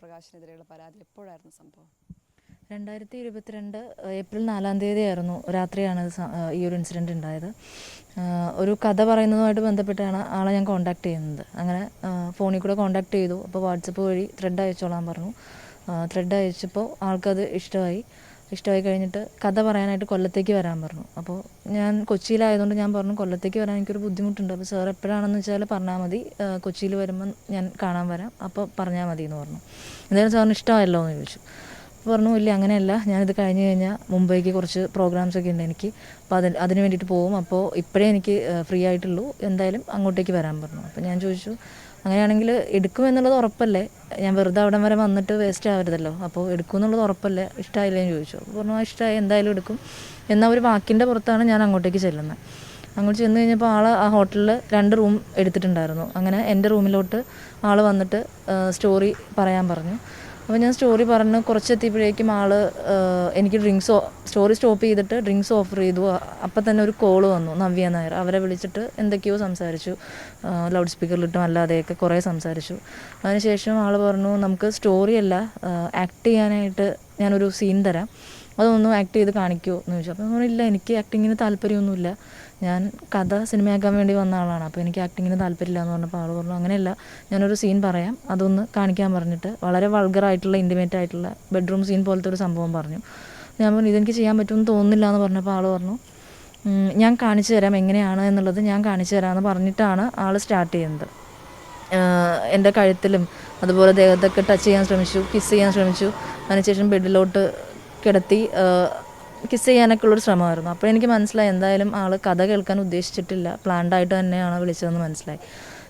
പ്രകാശിനെതിരെയുള്ള പരാതി എപ്പോഴായിരുന്നു സംഭവം? രണ്ടായിരത്തി ഇരുപത്തിരണ്ട് ഏപ്രിൽ നാലാം തീയതി ആയിരുന്നു രാത്രിയാണ് ഈ ഒരു ഇൻസിഡന്റ് ഉണ്ടായത്. ഒരു കഥ പറയുന്നതുമായിട്ട് ബന്ധപ്പെട്ടാണ് ആളെ ഞാൻ കോൺടാക്ട് ചെയ്യുന്നത്. അങ്ങനെ ഫോണിൽ കൂടെ കോൺടാക്ട് ചെയ്തു. അപ്പോൾ വാട്സപ്പ് വഴി ത്രെഡ് അയച്ചോളാൻ പറഞ്ഞു. ത്രെഡ് അയച്ചപ്പോൾ ആൾക്കത് ഇഷ്ടമായി. ഇഷ്ടമായി കഴിഞ്ഞിട്ട് കഥ പറയാനായിട്ട് കൊല്ലത്തേക്ക് വരാൻ പറഞ്ഞു. അപ്പോൾ ഞാൻ കൊച്ചിയിലായതുകൊണ്ട് ഞാൻ പറഞ്ഞു കൊല്ലത്തേക്ക് വരാൻ എനിക്കൊരു ബുദ്ധിമുട്ടുണ്ട്. അപ്പോൾ സാർ എപ്പോഴാണെന്ന് വെച്ചാൽ പറഞ്ഞാൽ മതി. കൊച്ചിയിൽ വരുമ്പം ഞാൻ കാണാൻ വരാം. അപ്പോൾ പറഞ്ഞാൽ മതി എന്ന് പറഞ്ഞു. എന്തായാലും സാറിന് ഇഷ്ടമായല്ലോ എന്ന് ചോദിച്ചു. അപ്പോൾ പറഞ്ഞു ഇല്ല അങ്ങനെയല്ല. ഞാനിത് കഴിഞ്ഞ് കഴിഞ്ഞാൽ മുംബൈക്ക് കുറച്ച് പ്രോഗ്രാംസ് ഒക്കെ ഉണ്ട് എനിക്ക്. അപ്പോൾ അതിന് അതിന് വേണ്ടിയിട്ട് പോകും അപ്പോൾ ഇപ്പോഴേ എനിക്ക് ഫ്രീ ആയിട്ടുള്ളൂ. എന്തായാലും അങ്ങോട്ടേക്ക് വരാൻ പറഞ്ഞു. അപ്പോൾ ഞാൻ ചോദിച്ചു അങ്ങനെയാണെങ്കിൽ എടുക്കുമെന്നുള്ളത് ഉറപ്പല്ലേ? ഞാൻ വെറുതെ അവിടം വരെ വന്നിട്ട് വേസ്റ്റ് ആവരുതല്ലോ. അപ്പോൾ എടുക്കും എന്നുള്ളത് ഉറപ്പല്ലേ? ഇഷ്ടമായില്ലേ എന്ന് ചോദിച്ചു. പൂർണമായി ഇഷ്ടമായി എന്തായാലും എടുക്കും. എന്നാൽ ഒരു വാക്കിന്റെ പുറത്താണ് ഞാൻ അങ്ങോട്ടേക്ക് ചെല്ലുന്നത്. അങ്ങോട്ട് ചെന്ന് കഴിഞ്ഞപ്പോൾ ആൾ ആ ഹോട്ടലിൽ രണ്ട് റൂം എടുത്തിട്ടുണ്ടായിരുന്നു. അങ്ങനെ എന്റെ റൂമിലോട്ട് ആൾ വന്നിട്ട് സ്റ്റോറി പറയാൻ പറഞ്ഞു. അപ്പോൾ ഞാൻ സ്റ്റോറി പറഞ്ഞ്. കുറച്ചെത്തിയപ്പോഴേക്കും ആൾ എനിക്ക് ഡ്രിങ്ക്സ് സ്റ്റോറി സ്റ്റോപ്പ് ചെയ്തിട്ട് ഡ്രിങ്ക്സ് ഓഫർ ചെയ്തു. അപ്പം തന്നെ ഒരു കോൾ വന്നു നവ്യ നായർ. അവരെ വിളിച്ചിട്ട് എന്തൊക്കെയോ സംസാരിച്ചു. ലൗഡ് സ്പീക്കറിലിട്ടും അല്ലാതെയൊക്കെ കുറേ സംസാരിച്ചു. അതിനുശേഷം ആൾ പറഞ്ഞു നമുക്ക് സ്റ്റോറിയല്ല ആക്ട് ചെയ്യാനായിട്ട് ഞാനൊരു സീൻ തരാം. അതൊന്നും ആക്ട് ചെയ്ത് കാണിക്കുമോ എന്ന് ചോദിച്ചു. അപ്പോൾ ഞാൻ പറഞ്ഞു, ഇല്ല എനിക്ക് ആക്ടിങ്ങിന് താല്പര്യമൊന്നുമില്ല. ഞാൻ കഥ സിനിമയാക്കാൻ വേണ്ടി വന്ന ആളാണ്. അപ്പോൾ എനിക്ക് ആക്ടിങ്ങിന് താല്പര്യമില്ല എന്ന് പറഞ്ഞപ്പോൾ ആൾ പറഞ്ഞു അങ്ങനെയല്ല. ഞാനൊരു സീൻ പറയാം. അതൊന്ന് കാണിക്കാൻ പറഞ്ഞിട്ട് വളരെ വൾഗറായിട്ടുള്ള ഇന്റിമേറ്റ് ആയിട്ടുള്ള ബെഡ്റൂം സീൻ പോലത്തെ ഒരു സംഭവം പറഞ്ഞു. ഞാൻ പറഞ്ഞു ഇതെനിക്ക് ചെയ്യാൻ പറ്റുമെന്ന് തോന്നുന്നില്ല എന്ന് പറഞ്ഞപ്പോൾ ആൾ പറഞ്ഞു ഞാൻ കാണിച്ചു തരാം. എങ്ങനെയാണ് എന്നുള്ളത് ഞാൻ കാണിച്ചു തരാമെന്ന് പറഞ്ഞിട്ടാണ് ആൾ സ്റ്റാർട്ട് ചെയ്യുന്നത്. എന്റെ കഴുത്തിലും അതുപോലെ ദേഹത്തൊക്കെ ടച്ച് ചെയ്യാൻ ശ്രമിച്ചു കിസ് ചെയ്യാൻ ശ്രമിച്ചു. അതിനുശേഷം ബെഡിലോട്ട് കിടത്തി കിസ് ചെയ്യാനൊക്കെ ഉള്ളൊരു ശ്രമമായിരുന്നു. അപ്പോൾ എനിക്ക് മനസ്സിലായി എന്തായാലും ആൾ കഥ കേൾക്കാൻ ഉദ്ദേശിച്ചിട്ടില്ല. പ്ലാൻഡായിട്ട് തന്നെയാണ് വിളിച്ചതെന്ന് മനസ്സിലായി.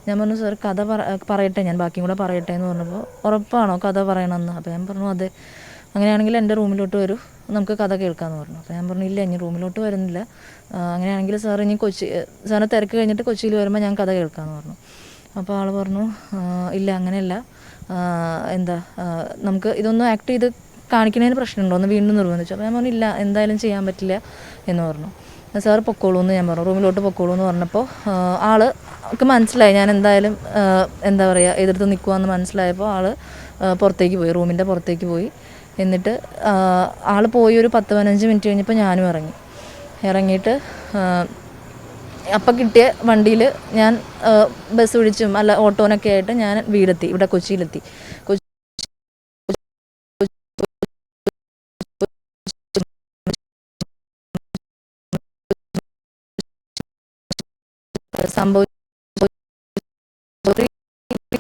ഞാൻ പറഞ്ഞു സാർ കഥ പറ പറയട്ടെ ഞാൻ ബാക്കിയും കൂടെ പറയട്ടെ എന്ന് പറഞ്ഞപ്പോൾ ഉറപ്പാണോ കഥ പറയണമെന്ന്? അപ്പോൾ ഞാൻ പറഞ്ഞു അതെ. അങ്ങനെയാണെങ്കിൽ എന്റെ റൂമിലോട്ട് വരൂ. നമുക്ക് കഥ കേൾക്കാമെന്ന് പറഞ്ഞു. അപ്പോൾ ഞാൻ പറഞ്ഞു ഇല്ല ഇനി റൂമിലോട്ട് വരുന്നില്ല. അങ്ങനെയാണെങ്കിൽ സാർ ഇനി കൊച്ചി സാറിനെ തിരക്ക് കഴിഞ്ഞിട്ട് കൊച്ചിയിൽ വരുമ്പോൾ ഞാൻ കഥ കേൾക്കാമെന്ന് പറഞ്ഞു. അപ്പോൾ ആൾ പറഞ്ഞു ഇല്ല അങ്ങനെയല്ല. എന്താ നമുക്ക് ഇതൊന്നും ആക്ട് ചെയ്ത് കാണിക്കുന്നതിന് പ്രശ്നമുണ്ടോ? എന്ന് വീണ്ടും നിർബന്ധിച്ചു. അപ്പോൾ ഞാൻ പറഞ്ഞു ഇല്ല എന്തായാലും ചെയ്യാൻ പറ്റില്ല എന്ന് പറഞ്ഞു. സാർ പൊക്കോളൂ എന്ന് ഞാൻ പറഞ്ഞു. റൂമിലോട്ട് പൊക്കോളൂ എന്ന് പറഞ്ഞപ്പോൾ ആൾ ഒക്കെ മനസ്സിലായി. ഞാൻ എന്തായാലും എന്താ പറയുക എതിർത്ത് നിൽക്കുവാന്ന് മനസ്സിലായപ്പോൾ ആൾ ആ, പുറത്തേക്ക് പോയി റൂമിന്റെ പുറത്തേക്ക് പോയി. എന്നിട്ട് ആൾ പോയി ഒരു പത്ത് പതിനഞ്ച് മിനിറ്റ് കഴിഞ്ഞപ്പോൾ ഞാനും ഇറങ്ങി. ഇറങ്ങിയിട്ട് അപ്പം കിട്ടിയ വണ്ടിയിൽ ഞാൻ ബസ് വിളിച്ചും അല്ല ഓട്ടോനൊക്കെ ആയിട്ട് ഞാൻ വീടെത്തി. ഇവിടെ കൊച്ചിയിലെത്തി കൊച്ചി സംഭവിച്ചു.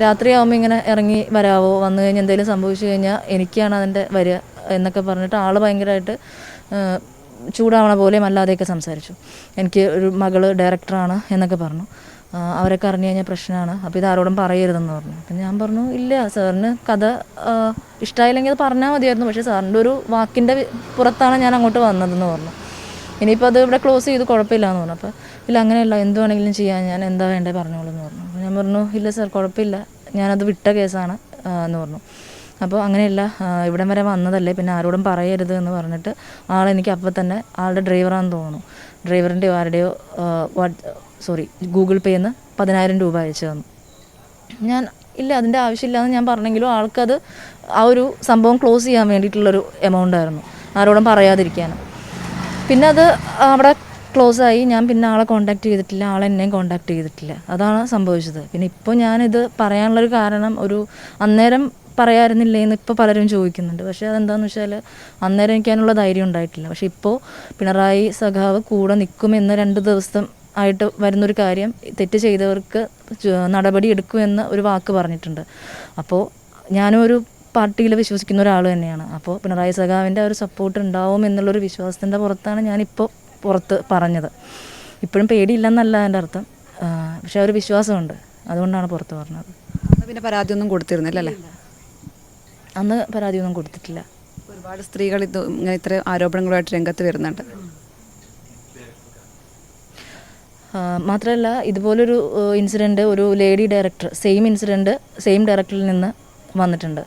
രാത്രിയാവുമ്പോൾ ഇങ്ങനെ ഇറങ്ങി വരാവോ? വന്നു കഴിഞ്ഞാൽ എന്തെങ്കിലും സംഭവിച്ചു കഴിഞ്ഞാൽ എനിക്കാണ് അതിന്റെ വരിക എന്നൊക്കെ പറഞ്ഞിട്ട് ആൾ ഭയങ്കരമായിട്ട് ചൂടാവണ പോലെയും അല്ലാതെയൊക്കെ സംസാരിച്ചു. എനിക്ക് ഒരു മകൾ ഡയറക്ടറാണ് എന്നൊക്കെ പറഞ്ഞു. അവരൊക്കെ അറിഞ്ഞു കഴിഞ്ഞാൽ പ്രശ്നമാണ് അപ്പോൾ ഇത് ആരോടും പറയരുതെന്ന് പറഞ്ഞു. അപ്പം ഞാൻ പറഞ്ഞു ഇല്ല സാറിന് കഥ ഇഷ്ടമായില്ലെങ്കിൽ അത് പറഞ്ഞാൽ മതിയായിരുന്നു. പക്ഷേ സാറിന്റെ ഒരു വാക്കിന്റെ പുറത്താണ് ഞാൻ അങ്ങോട്ട് വന്നതെന്ന് പറഞ്ഞു. ഇനിയിപ്പോൾ അത് ഇവിടെ ക്ലോസ് ചെയ്ത് കുഴപ്പമില്ല എന്ന് പറഞ്ഞു. അപ്പോൾ ഇല്ല അങ്ങനെയല്ല എന്ത് വേണമെങ്കിലും ചെയ്യാൻ ഞാൻ എന്താ വേണ്ടേ പറഞ്ഞോളൂ എന്ന് പറഞ്ഞു ഞാൻ പറഞ്ഞു ഇല്ല സാർ കുഴപ്പമില്ല. ഞാനത് വിട്ട കേസാണ് എന്ന് പറഞ്ഞു. അപ്പോൾ അങ്ങനെയല്ല ഇവിടം വരെ വന്നതല്ലേ പിന്നെ ആരോടും പറയരുത് എന്ന് പറഞ്ഞിട്ട് ആളെനിക്ക് അപ്പം തന്നെ ആളുടെ ഡ്രൈവറാണെന്ന് തോന്നുന്നു. ഡ്രൈവറിന്റെയോ ആരുടെയോ സോറി ഗൂഗിൾ പേന്ന് പതിനായിരം രൂപ അയച്ചു തന്നു. ഞാൻ ഇല്ല അതിന്റെ ആവശ്യമില്ലാന്ന് ഞാൻ പറഞ്ഞെങ്കിലും ആൾക്കത് ആ ഒരു സംഭവം ക്ലോസ് ചെയ്യാൻ വേണ്ടിയിട്ടുള്ളൊരു എമൗണ്ട് ആയിരുന്നു. ആരോടും പറയാതിരിക്കാനും. പിന്നെ അത് അവിടെ ക്ലോസ് ആയി. ഞാൻ പിന്നെ ആളെ കോണ്ടാക്ട് ചെയ്തിട്ടില്ല. ആളെ എന്നെയും കോണ്ടാക്ട് ചെയ്തിട്ടില്ല. അതാണ് സംഭവിച്ചത്. പിന്നെ ഇപ്പോൾ ഞാനിത് പറയാനുള്ളൊരു കാരണം ഒരു അന്നേരം പറയാറുന്നില്ലേ എന്ന് ഇപ്പോൾ പലരും ചോദിക്കുന്നുണ്ട്. പക്ഷേ അതെന്താണെന്ന് വെച്ചാൽ അന്നേരം എനിക്ക് ധൈര്യം ഉണ്ടായിട്ടില്ല. പക്ഷേ ഇപ്പോൾ പിണറായി സഖാവ് കൂടെ നിൽക്കുമെന്ന് രണ്ട് ദിവസം ആയിട്ട് വരുന്നൊരു കാര്യം തെറ്റ് ചെയ്തവർക്ക് നടപടി എടുക്കുമെന്ന് ഒരു വാക്ക് പറഞ്ഞിട്ടുണ്ട്. അപ്പോൾ ഞാനും ഒരു പാർട്ടിയിൽ വിശ്വസിക്കുന്ന ഒരാൾ തന്നെയാണ്. അപ്പോൾ പിണറായി സഖാവിന്റെ ഒരു സപ്പോർട്ട് ഉണ്ടാവും എന്നുള്ളൊരു വിശ്വാസത്തിന്റെ പുറത്താണ് ഞാനിപ്പോൾ പുറത്ത് പറഞ്ഞത്. ഇപ്പോഴും പേടിയില്ലെന്നല്ല എന്റെ അർത്ഥം. പക്ഷെ ഒരു വിശ്വാസമുണ്ട്. അതുകൊണ്ടാണ് പുറത്ത് പറഞ്ഞത്. പിന്നെ പരാതിയൊന്നും കൊടുത്തിരുന്നില്ല അല്ലേ? അന്ന് പരാതിയൊന്നും കൊടുത്തിട്ടില്ല. ഒരുപാട് സ്ത്രീകൾ ഇത് ഇങ്ങനെ ഇത്ര ആരോപണങ്ങളുമായിട്ട് രംഗത്ത് വരുന്നുണ്ട്. മാത്രമല്ല ഇതുപോലൊരു ഇൻസിഡന്റ് ഒരു lady director same incident same ഡയറക്ടറിൽ നിന്ന് വന്നിട്ടുണ്ട്.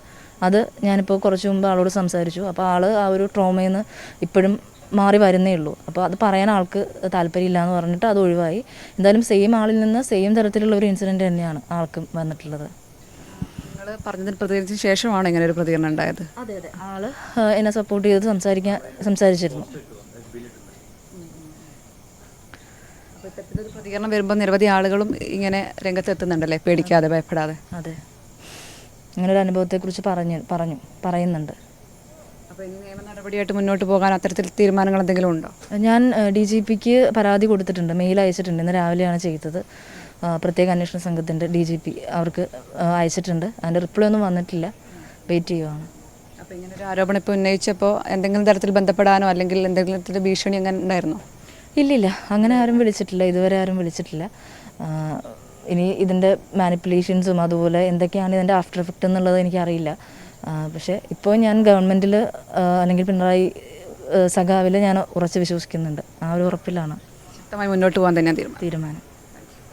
അത് ഞാനിപ്പോൾ കുറച്ച് മുമ്പ് ആളോട് സംസാരിച്ചു. അപ്പോൾ ആൾ ആ ഒരു ട്രോമയിൽ നിന്ന് ഇപ്പോഴും മാറി വരുന്നേ ഉള്ളൂ. അപ്പോൾ അത് പറയാൻ ആൾക്ക് താല്പര്യമില്ല എന്ന് പറഞ്ഞിട്ട് അത് ഒഴിവായി. എന്തായാലും സെയിം ആളിൽ നിന്ന് സെയിം തരത്തിലുള്ള ഒരു ഇൻസിഡന്റ് തന്നെയാണ് ആൾക്കും വന്നിട്ടുള്ളത്. പറഞ്ഞതിന് പ്രതികരിച്ചതിന് ശേഷമാണ് ഇങ്ങനെ ഒരു പ്രതികരണം ഉണ്ടായത്? അതെ അതെ. ആൾ എന്നെ സപ്പോർട്ട് ചെയ്ത് സംസാരിക്കാൻ സംസാരിച്ചിരുന്നു. പ്രതികരണം വരുമ്പോൾ നിരവധി ആളുകളും ഇങ്ങനെ രംഗത്തെത്തുന്നുണ്ടല്ലേ? പേടിക്കാതെ ഭയപ്പെടാതെ. അതെ. അങ്ങനെ ഒരു അനുഭവത്തെക്കുറിച്ച് പറഞ്ഞു പറഞ്ഞു പറയുന്നുണ്ട്. നടപടിയായിട്ട് മുന്നോട്ട് പോകാൻ അത്തരത്തിൽ തീരുമാനങ്ങൾ എന്തെങ്കിലും ഉണ്ടോ? ഞാൻ ഡി ജി പിക്ക് പരാതി കൊടുത്തിട്ടുണ്ട്. മെയിൽ അയച്ചിട്ടുണ്ട്. ഇന്ന് രാവിലെയാണ് ചെയ്തത്. പ്രത്യേക അന്വേഷണ സംഘത്തിന്റെ ഡി ജി പി അവർക്ക് അയച്ചിട്ടുണ്ട്. അതിന്റെ റിപ്ലൈ ഒന്നും വന്നിട്ടില്ല. വെയിറ്റ് ചെയ്യുവാണ്. അപ്പോൾ ഇങ്ങനെ ഒരു ആരോപണം ഇപ്പോൾ ഉന്നയിച്ചപ്പോൾ എന്തെങ്കിലും തരത്തിൽ ബന്ധപ്പെടാനോ അല്ലെങ്കിൽ എന്തെങ്കിലും തരത്തിൽ ഭീഷണി അങ്ങനെ ഉണ്ടായിരുന്നോ? ഇല്ലില്ല. അങ്ങനെ ആരും വിളിച്ചിട്ടില്ല. ഇതുവരെ ആരും വിളിച്ചിട്ടില്ല. ഇനി ഇതിന്റെ മാനിപ്പുലേഷൻസും അതുപോലെ എന്തൊക്കെയാണ് ഇതിന്റെ ആഫ്റ്റർ എഫക്റ്റ് എന്നുള്ളത് എനിക്കറിയില്ല. പക്ഷേ ഇപ്പോൾ ഞാൻ ഗവൺമെന്റിൽ അല്ലെങ്കിൽ പിണറായി സഖാവിൽ ഞാൻ ഉറച്ച് വിശ്വസിക്കുന്നുണ്ട്. ആ ഒരു ഉറപ്പിലാണ് ശക്തമായി മുന്നോട്ട് പോകാൻ തന്നെയാണ് തീരുമാനം. തീരുമാനം.